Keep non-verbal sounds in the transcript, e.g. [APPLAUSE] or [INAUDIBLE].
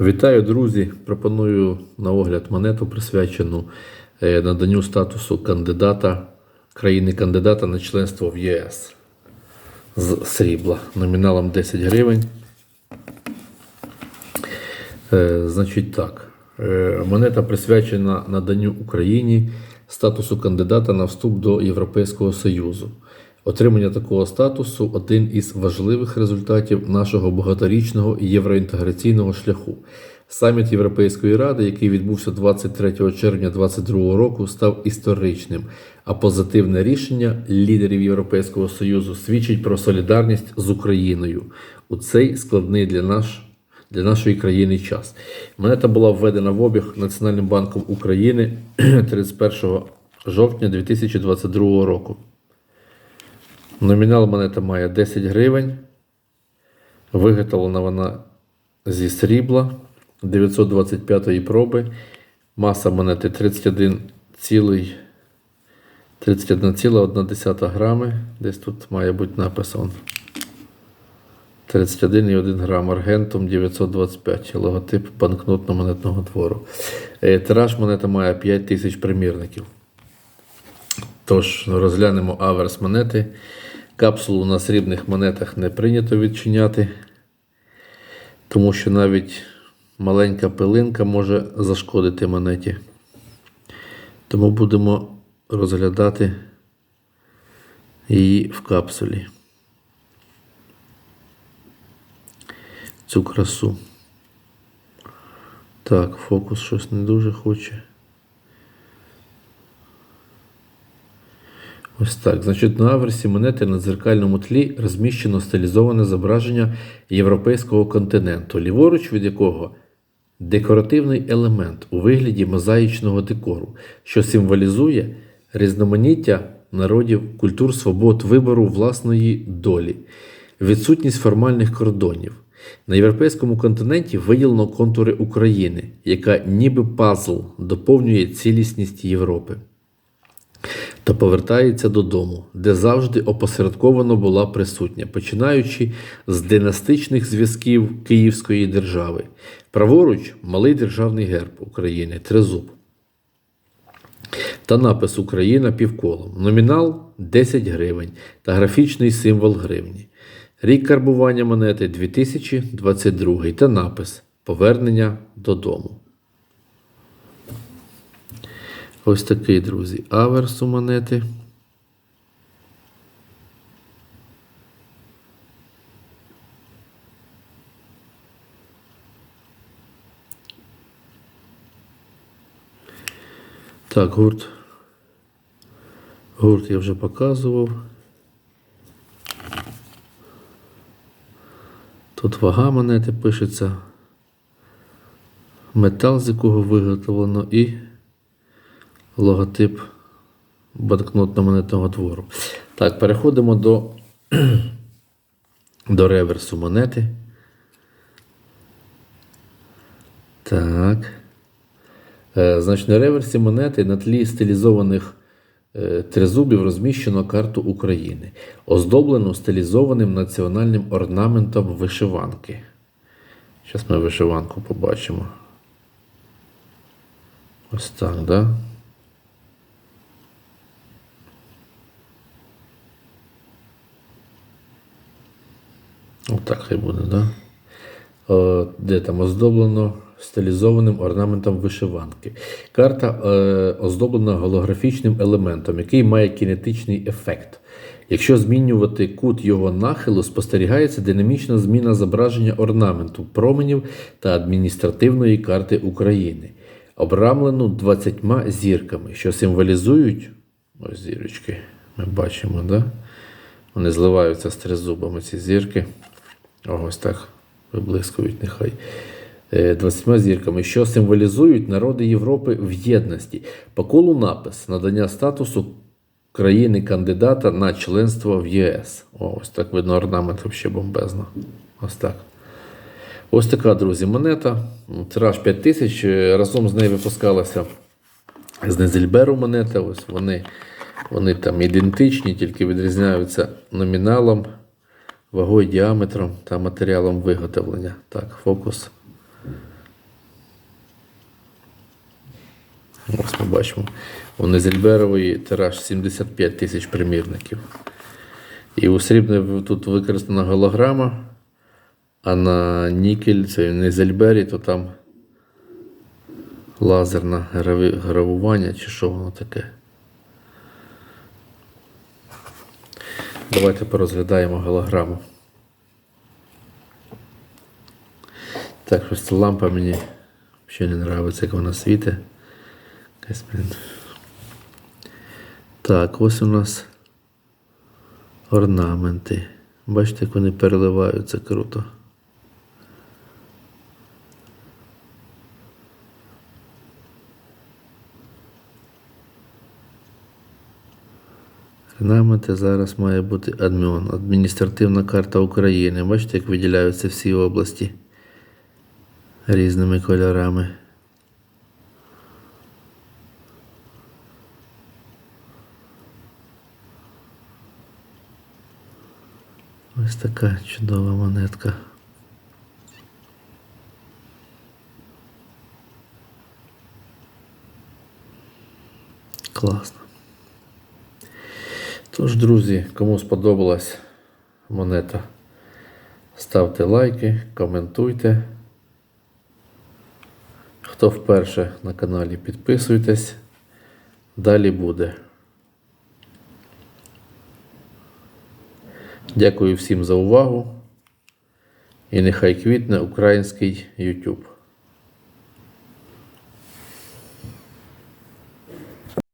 Вітаю, друзі! Пропоную на огляд монету, присвячену е, наданню статусу кандидата країни-кандидата на членство в ЄС з срібла номіналом 10 гривень. Е, Значить так, е, монета присвячена наданню Україні статусу кандидата на вступ до Європейського Союзу. Отримання такого статусу один із важливих результатів нашого багаторічного євроінтеграційного шляху. Саміт Європейської ради, який відбувся 23 червня 2022 року, став історичним, а позитивне рішення лідерів Європейського Союзу свідчить про солідарність з Україною у цей складний для наш для нашої країни час. Монета була введена в обіг Національним банком України [CLEARS THROAT] 31 жовтня 2022 року. Номінал монета має 10 гривень. Виготовлена вона зі срібла 925 проби. Маса монети 31 цілий 31,1 грами. Десь тут має бути написан. 31,1 грам аргентум 925 логотип банкнотно-монетного двору. Е, Тираж монета має 5 тисяч примірників. Тож розглянемо аверс монети. Капсулу на срібних монетах не прийнято відчиняти, тому що навіть маленька пилинка може зашкодити монеті. Тому будемо розглядати її в капсулі. Цю красу. Так, фокус щось не дуже хоче. Ось так. Значить, на аверсі монети на дзеркальному тлі розміщено стилізоване зображення європейського континенту, ліворуч від якого декоративний елемент у вигляді мозаїчного декору, що символізує різноманіття народів, культур, свобод вибору власної долі, відсутність формальних кордонів. На європейському континенті виділено контури України, яка ніби пазл доповнює цілісність Європи та повертається додому, де завжди опосередковано була присутня, починаючи з династичних зв'язків Київської держави. Праворуч малий державний герб України Тризуб. Та напис Україна півколом. Номінал 10 гривень та графічний символ гривні. Рік карбування монети 2022 та напис Повернення додому. Ось такий, друзі, аверс у монети. Так, гурт. Гурт я вже показував. Тут вага монети пишеться. Метал, з якого виготовлено, і логотип банкнотно-монетного двору. Так, переходимо до, [CLEARS THROAT] до реверсу монети. Так. Е, Значить, на реверсі монети на тлі стилізованих е, тризубів розміщено карту України, оздоблену стилізованим національним орнаментом вишиванки. Зараз ми вишиванку побачимо. Ось так, так? Да? Отак хай буде, да? Е, Де там оздоблено стилізованим орнаментом вишиванки. Карта е, оздоблена голографічним елементом, який має кінетичний ефект. Якщо змінювати кут його нахилу, спостерігається динамічна зміна зображення орнаменту, променів та адміністративної карти України, обрамлену 20 зірками, що символізують ось зірочки. Ми бачимо, да? Вони зливаються з тризубами ці зірки. Ось так виблискують нехай. Е, 20 зірками, що символізують народи Європи в єдності. По колу напис надання статусу країни-кандидата на членство в ЄС. Ось так видно орнамент взагалі бомбезно. Ось так. Ось така, друзі, монета. Тираж 5 тисяч. Е, Разом з нею випускалася з Незельберу монета. Ось вони, вони там ідентичні, тільки відрізняються номіналом, вагою діаметром та матеріалом виготовлення. Так, фокус. Ось ми бачимо. У незельберової тираж 75 тисяч примірників. І у срібне тут використана голограма, а на нікель, це незельбері, то там лазерне гравування чи що воно таке. Давайте порозглядаємо голограму. Так, ось ця лампа мені ще не подобається, як вона світить. Так, ось у нас орнаменти. Бачите, як вони переливаються круто. Орнаменти зараз має бути адмін, адміністративна карта України. Бачите, як виділяються всі області різними кольорами. Ось така чудова монетка. Класно. Тож, друзі, кому сподобалась монета, ставте лайки, коментуйте. Хто вперше на каналі, підписуйтесь. Далі буде. Дякую всім за увагу. І нехай квітне український YouTube.